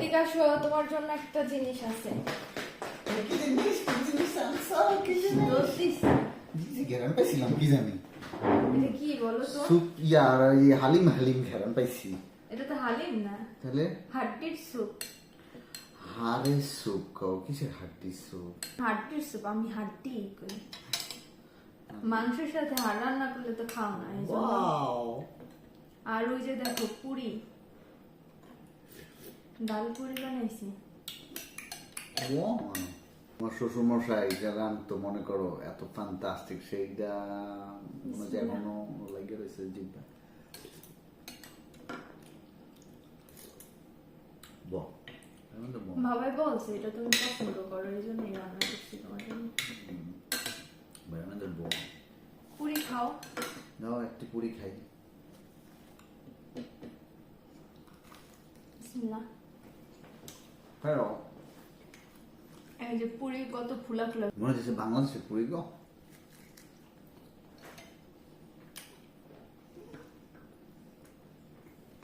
এদিকে আসো তোমার জন্য একটা জিনিস আছে। কি জিনিস কি জিনিস আনছো কি জিনিস দোস্তিস পাইছিলাম কি জানি। এটা কি বলো তো? স্যুপ ইয়ার এই হালিম হালিম গ্যারান পাইছি। এটা তো হালিম না। তাহলে? হাড্ডির স্যুপ। হাড়ে স্যুপ কও কিসের হাড্ডি স্যুপ? হাড্ডির স্যুপ আমি হাড্ডি মাংসের সাথে হাড় রান্না করলে তো খাও না আর ওই যে দেখো পুরি। ডাল পুরি বানাইছি। আমার শ্বশুর মশাই যারা তো মনে করো এত ফ্যান্টাস্টিক সেইটা মনে এখনও লাগে রয়েছে জিব্বা। বাহ। এখন বাবাই বলছে এটা তুমি পছন্দ করো এই জন্যই রান্না করছি তোমার জন্য পুরি খাও। নাও একটি পুরি খাই। বিসমিল্লাহ হ্যাঁ এই যে পুরি কত ফুলা ফুলা। মনে হচ্ছে বাংলাদেশের পুরি গো।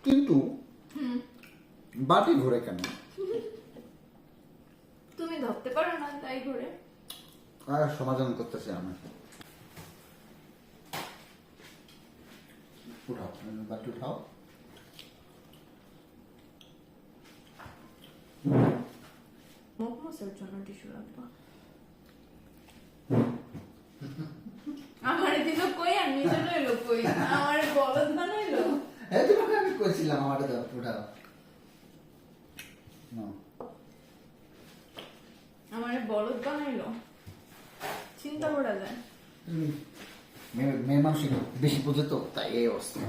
কিন্তু বাটি ঘুরে কেন? তুমি ধরতে পারো না তাই করে আর সমাধান করতেছে আমি। উঠাও বাটি উঠাও। মুখ জন্য টিস্যু রাখব আমার দিল কই আর নিজে লইলো কই আমার বলদ বানাইলো এই তোমাকে আমি কইছিলাম আমার দাও উঠাও আমার বলদ বানাইলো চিন্তা করা যায় মেয়ে মেয়ে মানুষ বেশি বোঝে তো তাই এই অবস্থা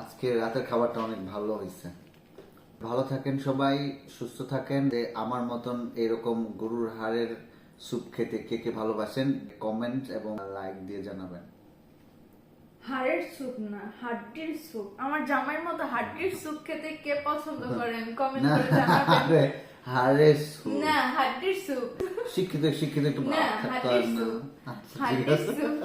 আজকে রাতের খাবারটা অনেক ভালো হয়েছে। ভালো থাকেন সবাই সুস্থ থাকেন। যে আমার মতন এরকম গরুর হাড়ের স্যুপ খেতে কে কে ভালোবাসেন কমেন্ট এবং লাইক দিয়ে জানাবেন। হাড়ের স্যুপ না হাড্ডির স্যুপ। আমার জামাইয়ের মতো হাড্ডির স্যুপ খেতে কে পছন্দ করেন? কমেন্ট করে জানাবেন। হাড়ের স্যুপ। না হাড্ডির স্যুপ। শিক্ষিত শিক্ষিত একটু না হাড্ডির স্যুপ। আচ্ছা, হাড্ডির স্যুপ।